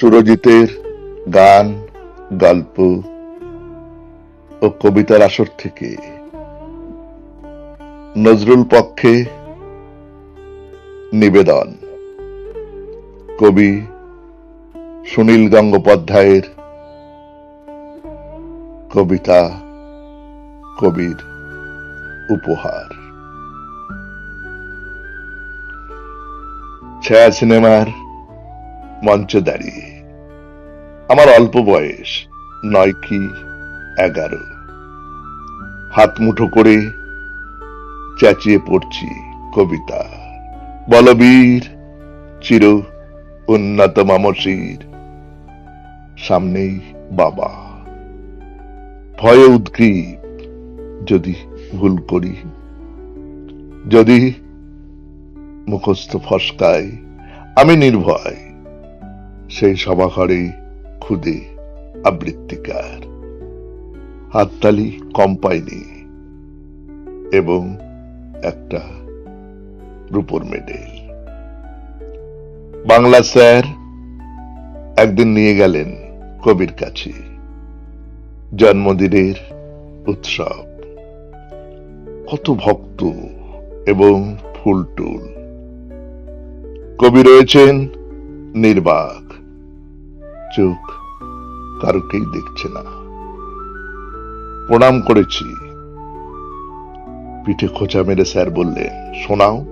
সুরজিতের গান, গল্প ও কবিতার আসর থেকে নজরুল পক্ষে নিবেদন। কবি সুনীল গঙ্গোপাধ্যায়ের কবিতা, কবির উপহার। ছায়া সিনেমার মঞ্চে দাঁড়িয়ে। আমার অল্প বয়স, নয় কি এগারো। হাত মুঠো করে চেঁচিয়ে পড়ছি কবিতা। বলবীর, চির উন্নত মামসির, সামনেই বাবা। ভয়ে উদ্গ্রীব, যদি ভুল করি। যদি মুখস্থ ফসকায়, আমি নির্ভয়। সেই সভাঘরে খুদে আবৃত্তিকার। হাততালি কম পাইনি এবং একটা রূপর মেডেল। বাংলা স্যার একদিন নিয়ে গেলেন কবির কাছে। জন্মদিনের উৎসব। কত ভক্ত এবং ফুলটুল কবি রয়েছেন নির্বাক। চোখ কারুকেই দেখছে না। প্রণাম করেছি। পিঠে খোঁচা মেরে স্যার বললেন, শোনাও,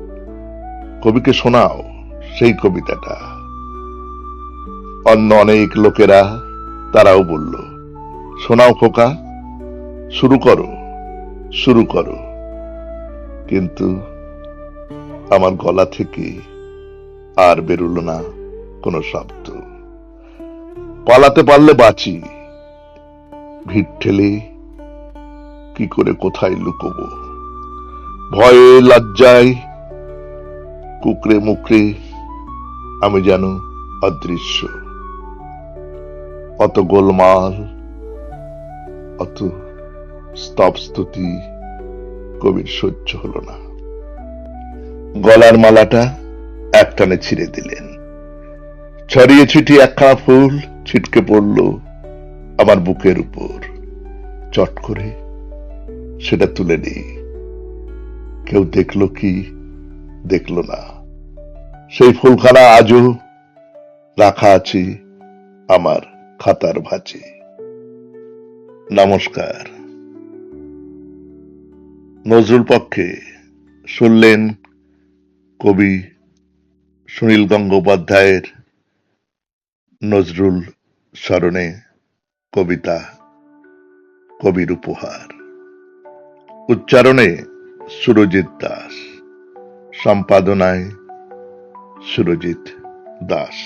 কবিকে শোনাও সেই কবিতাটা। অন্য অনেক লোকেরা তারাও বলল, শোনাও খোকা, শুরু করো শুরু করো। কিন্তু আমার গলা থেকে আর বেরুলো না কোনো শব্দ। পালাতে পারলে বাঁচি। ভিড় ঠেলে কি করে কোথায় লুকোবো? ভয়ে লজ্জায় কুকরে মুকরে আমি যেন অদৃশ্য। অত গোলমাল, অত স্তব স্তুতি কবির সহ্য হলো না। গলার মালাটা একটানে ছিঁড়ে দিলেন। ছড়িয়ে ছিটিয়ে একখানা ফুল ছিটকে পড়ল আমার বুকের উপর। চট করে সেটা তুলে নেই। কেউ দেখল কি? দেখল না। সেই ফুলখানা আজও রাখা আছে আমার খাতার ভাঁজে। নমস্কার। নজরুল পক্ষে শুনলেন কবি সুনীল গঙ্গোপাধ্যায়ের নজরুল স্মরণে কবিতা কবির উপহার। উচ্চারণে সুরজিৎ দাস সম্পাদনায় সুরজিৎ দাস।